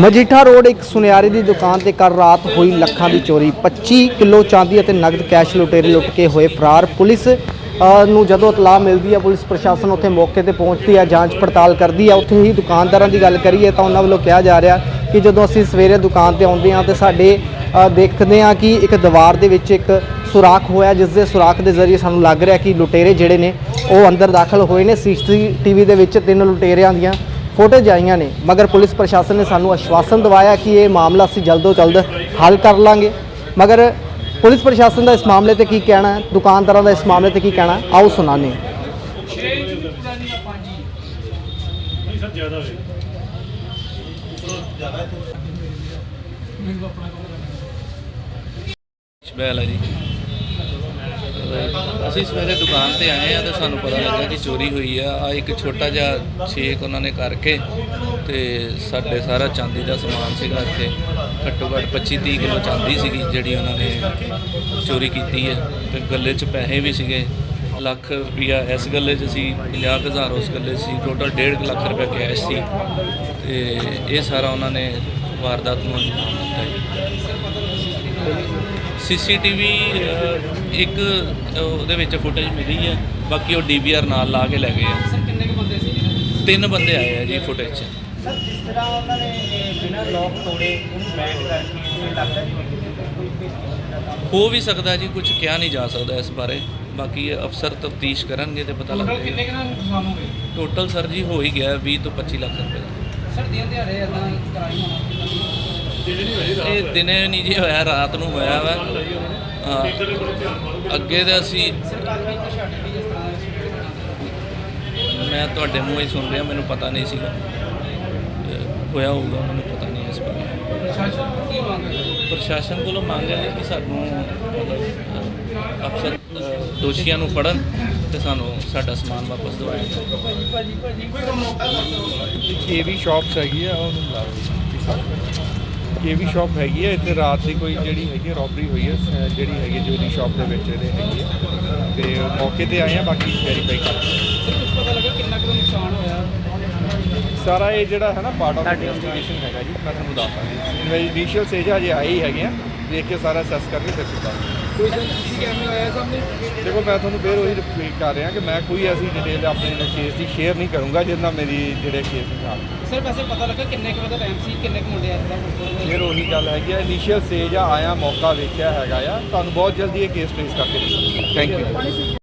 Majitha road ਇੱਕ ਸੁਨਿਆਰੇ ਦੀ ਦੁਕਾਨ ਤੇ ਕੱਲ ਰਾਤ ਹੋਈ ਲੱਖਾਂ ਦੀ ਚੋਰੀ। 25 ਕਿਲੋ ਚਾਂਦੀ ਅਤੇ ਨਗਦ ਕੈਸ਼ ਲੁਟੇਰੇ ਲੁੱਟ ਕੇ ਹੋਏ ਫਰਾਰ। ਪੁਲਿਸ ਅ, ਨੂੰ ਜਦੋਂ ਇਤਲਾਹ ਮਿਲਦੀ ਹੈ ਪੁਲਿਸ ਪ੍ਰਸ਼ਾਸਨ ਉੱਥੇ ਮੌਕੇ ਤੇ ਪਹੁੰਚਦੀ ਹੈ ਜਾਂਚ ਪੜਤਾਲ ਕਰਦੀ ਹੈ। ਉੱਥੇ ਹੀ ਦੁਕਾਨਦਾਰਾਂ ਦੀ ਗੱਲ ਕਰੀਏ ਤਾਂ ਉਹਨਾਂ ਵੱਲੋਂ ਕਿਹਾ ਜਾ ਰਿਹਾ ਕਿ ਜਦੋਂ ਅਸੀਂ ਸਵੇਰੇ ਦੁਕਾਨ ਤੇ ਆਉਂਦੇ ਹਾਂ ਤੇ ਸਾਡੇ ਅ, ਦੇਖਦੇ ਹਾਂ ਕਿ ਇੱਕ ਦੀਵਾਰ ਦੇ ਵਿੱਚ ਇੱਕ ਸੁਰਾਖ ਹੋਇਆ ਜਿਸ ਦੇ ਸੁਰਾਖ ਦੇ ਜ਼ਰੀਏ ਸਾਨੂੰ ਲੱਗ ਰਿਹਾ ਕਿ ਲੁਟੇਰੇ ਜਿਹੜੇ ਨੇ ਉਹ ਅੰਦਰ ਦਾਖਲ ਹੋਏ ਨੇ। ਸੀਸੀਟੀਵੀ ਦੇ ਵਿੱਚ ਤਿੰਨ ਲੁਟੇਰਿਆਂ ਦੀਆਂ ਫੋਟੋਜ਼ ਆਈਆਂ ਨੇ, ਮਗਰ ਪੁਲਿਸ ਪ੍ਰਸ਼ਾਸਨ ਨੇ ਸਾਨੂੰ ਆਸ਼ਵਾਸਨ ਦਿਵਾਇਆ ਕਿ ਇਹ ਮਾਮਲਾ ਅਸੀਂ ਜਲਦੋਂ ਜਲਦ ਹੱਲ ਕਰ ਲਾਂਗੇ। ਮਗਰ ਪੁਲਿਸ ਪ੍ਰਸ਼ਾਸਨ ਦਾ ਇਸ ਮਾਮਲੇ ਤੇ ਕੀ ਕਹਿਣਾ ਹੈ ਦੁਕਾਨਦਾਰਾਂ ਦਾ ਇਸ ਮਾਮਲੇ ਤੇ ਕੀ ਕਹਿਣਾ, ਆਓ ਸੁਣਾਉਂਦੇ ਹਾਂ। ਜ਼ਿਆਦਾ ਹੋਵੇ ਸ਼ਬੈਲ ਹੈ ਜੀ। ਅਸੀਂ ਸਵੇਰੇ ਦੁਕਾਨ ਤੇ ਆਏ ਆ ਤੇ ਸਾਨੂੰ ਪਤਾ ਲੱਗਾ ਕਿ ਚੋਰੀ ਹੋਈ ਆ। ਆ ਇੱਕ ਛੋਟਾ ਜਿਹਾ ਛੇਕ ਉਹਨਾਂ ਨੇ ਕਰਕੇ ਤੇ ਸਾਡੇ ਸਾਰਾ ਚਾਂਦੀ ਦਾ ਸਮਾਨ ਸੀਗਾ ਇੱਥੇ। ਘੱਟੋ ਘੱਟ 25 30 ਕਿਲੋ ਚਾਂਦੀ ਸੀਗੀ ਜਿਹੜੀ ਉਹਨਾਂ ਨੇ ਚੋਰੀ ਕੀਤੀ ਹੈ ਤੇ ਗੱਲੇ 'ਚ ਪੈਸੇ ਵੀ ਸੀਗੇ। ਲੱਖ ਰੁਪਈਆ ਇਸ ਗੱਲੇ 'ਚ ਸੀ 50000 ਉਸ ਗੱਲੇ 'ਚ ਸੀ। ਟੋਟਲ 1.5 ਲੱਖ ਰੁਪਏ ਕੈਸ਼ ਸੀ। ਤੇ ਇਹ ਸਾਰਾ ਉਹਨਾਂ ਨੇ ਵਾਰਦਾਤ ਨੂੰ ਅੰਜਾਮ ਦਿੱਤਾ ਜੀ। ਸੀਸੀਟੀਵੀ ਇੱਕ ਉਹਦੇ ਵਿੱਚ ਫੁਟੇਜ ਮਿਲੀ ਹੈ। ਬਾਕੀ ਉਹ ਡੀਵੀਆਰ ਨਾਲ ਲਾ ਕੇ ਲੈ ਗਏ ਆ। ਸਰ ਕਿੰਨੇ ਕੁ ਬੰਦੇ ਸੀ ਤਿੰਨ ਬੰਦੇ ਆਏ ਆ ਜੀ ਫੁਟੇਜ 'ਚ। ਸਰ ਜਿਸ ਤਰ੍ਹਾਂ ਉਹਨਾਂ ਨੇ ਬਿਨਾਂ ਲੋਕ ਤੋੜੇ ਉਹਨੂੰ ਬੈਂਡ ਕਰਕੇ ਇਹ ਲੱਗਦਾ ਹੋ ਵੀ ਸਕਦਾ ਜੀ ਕੁਝ ਕਿਹਾ ਨਹੀਂ ਜਾ ਸਕਦਾ ਇਸ ਬਾਰੇ। ਬਾਕੀ ਅਫਸਰ ਤਫਤੀਸ਼ ਕਰਨਗੇ ਤੇ ਪਤਾ ਲੱਗ ਟੋਟਲ ਕਿੰਨੇ ਕਿੰਨਾ ਨੁਕਸਾਨ ਹੋ ਗਿਆ ਟੋਟਲ ਸਰ ਜੀ ਹੋ ਹੀ ਗਿਆ 20 ਤੋਂ 25 ਲੱਖ ਰੁਪਏ ਦਾ। ਸਰ ਦਿਨ ਦਿਹਾੜੇ ਇਦਾਂ ਕਰਾਈ ਹੋਣਾ। ਇਹ ਦਿਨੇ ਨਹੀਂ ਜੀ ਹੋਇਆ ਰਾਤ ਨੂੰ ਹੋਇਆ ਵਾ। ਅੱਗੇ ਅਸੀਂ ਵੀ ਰਹੀ ਦੇ ਦੇ ਮੈਂ ਤੁਹਾਡੇ ਮੂੰਹੋਂ ਹੀ ਸੁਣ ਰਿਹਾ ਮੈਨੂੰ ਪਤਾ ਨਹੀਂ ਸੀਗਾ। ਹੋਇਆ ਹੋਊਗਾ ਮੈਨੂੰ ਪਤਾ ਨਹੀਂ ਇਸ ਬਾਰੇ। ਪ੍ਰਸ਼ਾਸਨ ਤੋਂ ਕੀ ਮੰਗ ਹੈ? ਪ੍ਰਸ਼ਾਸਨ ਕੋਲੋਂ ਮੰਗ ਹੈ ਕਿ ਸਾਨੂੰ ਅਫਸਰ ਦੋਸ਼ੀਆਂ ਨੂੰ ਫੜਨ ਤੇ ਸਾਨੂੰ ਸਾਡਾ ਸਮਾਨ ਵਾਪਸ ਦਿਵਾਇਆ ਕੇਵੀ ਸ਼ਾਪਸ ਹੈਗੀ ਆ ਉਹਨੂੰ ਬੁਲਾਓ ਕੇਵੀ ਸ਼ਾਪ ਹੈਗੀ ਆ ਇੱਥੇ ਰਾਤ ਦੀ ਕੋਈ ਜਿਹੜੀ ਹੈਗੀ ਰੋਬਰੀ ਹੋਈ ਹੈ ਜਿਹੜੀ ਹੈਗੀ ਜੋਦੀ ਸ਼ਾਪ ਦੇ ਵਿੱਚ ਇਹਦੇ ਹੈਗੀ ਆ ਤੇ ਮੌਕੇ ਤੇ ਆਏ ਆ ਬਾਕੀ ਵੈਰੀਫਾਈ ਕਰ ਸਰ ਕੁਝ ਪਤਾ ਲੱਗਾ ਕਿੰਨਾ ਕੁ ਨੁਕਸਾਨ ਹੋਇਆ? ਆ। ਸਾਰਾ ਇਹ ਜਿਹੜਾ ਹੈ ਨਾ ਪਾਰਟ ਆਫ ਇਨਵੈਸਟੀਗੇਸ਼ਨ ਹੈਗਾ ਜੀ ਮੈਂ ਤੁਹਾਨੂੰ ਦੱਸਦਾ। ਇਨੀਸ਼ੀਅਲ ਸਟੇਜ ਹਜੇ ਹੀ ਹੈਗੇ ਆ ਦੇਖ ਕੇ ਸਾਰਾ ਅਸੈਸ ਕਰਕੇ ਫਿਰ ਦੱਸ ਕੋਈ ਸਰ ਸੀ ਕੈਮਰਾ ਆਇਆ ਸਾਹਮਣੇ? ਦੇਖੋ ਮੈਂ ਤੁਹਾਨੂੰ ਫਿਰ ਉਹੀ ਰਿਪੀਟ ਕਰ ਰਿਹਾ ਕਿ ਮੈਂ ਕੋਈ ਐਸੀ ਡਿਟੇਲ ਆਪਣੇ ਕੇਸ ਦੀ ਸ਼ੇਅਰ ਨਹੀਂ ਕਰੂੰਗਾ ਨਾਲ ਮੇਰੀ ਜਿਹੜੇ ਕੇਸ ਨਾਲ ਸਰ ਵੈਸੇ ਪਤਾ ਲੱਗਾ ਕਿੰਨੇ ਕੁ ਵਜੇ ਟਾਈਮ ਸੀ ਕਿੰਨੇ ਕੁ ਮੁੰਡੇ ਆਏ ਸੀ ਫਿਰ ਉਹੀ ਗੱਲ ਹੈਗੀ ਆ ਇਨੀਸ਼ੀਅਲ ਸਟੇਜ ਆ ਆਇਆ ਮੌਕਾ ਵੇਖਿਆ ਹੈਗਾ ਆ। ਤੁਹਾਨੂੰ ਬਹੁਤ ਜਲਦੀ ਇਹ ਕੇਸ ਟ੍ਰੇਸ ਕਰਕੇ ਥੈਂਕ ਯੂ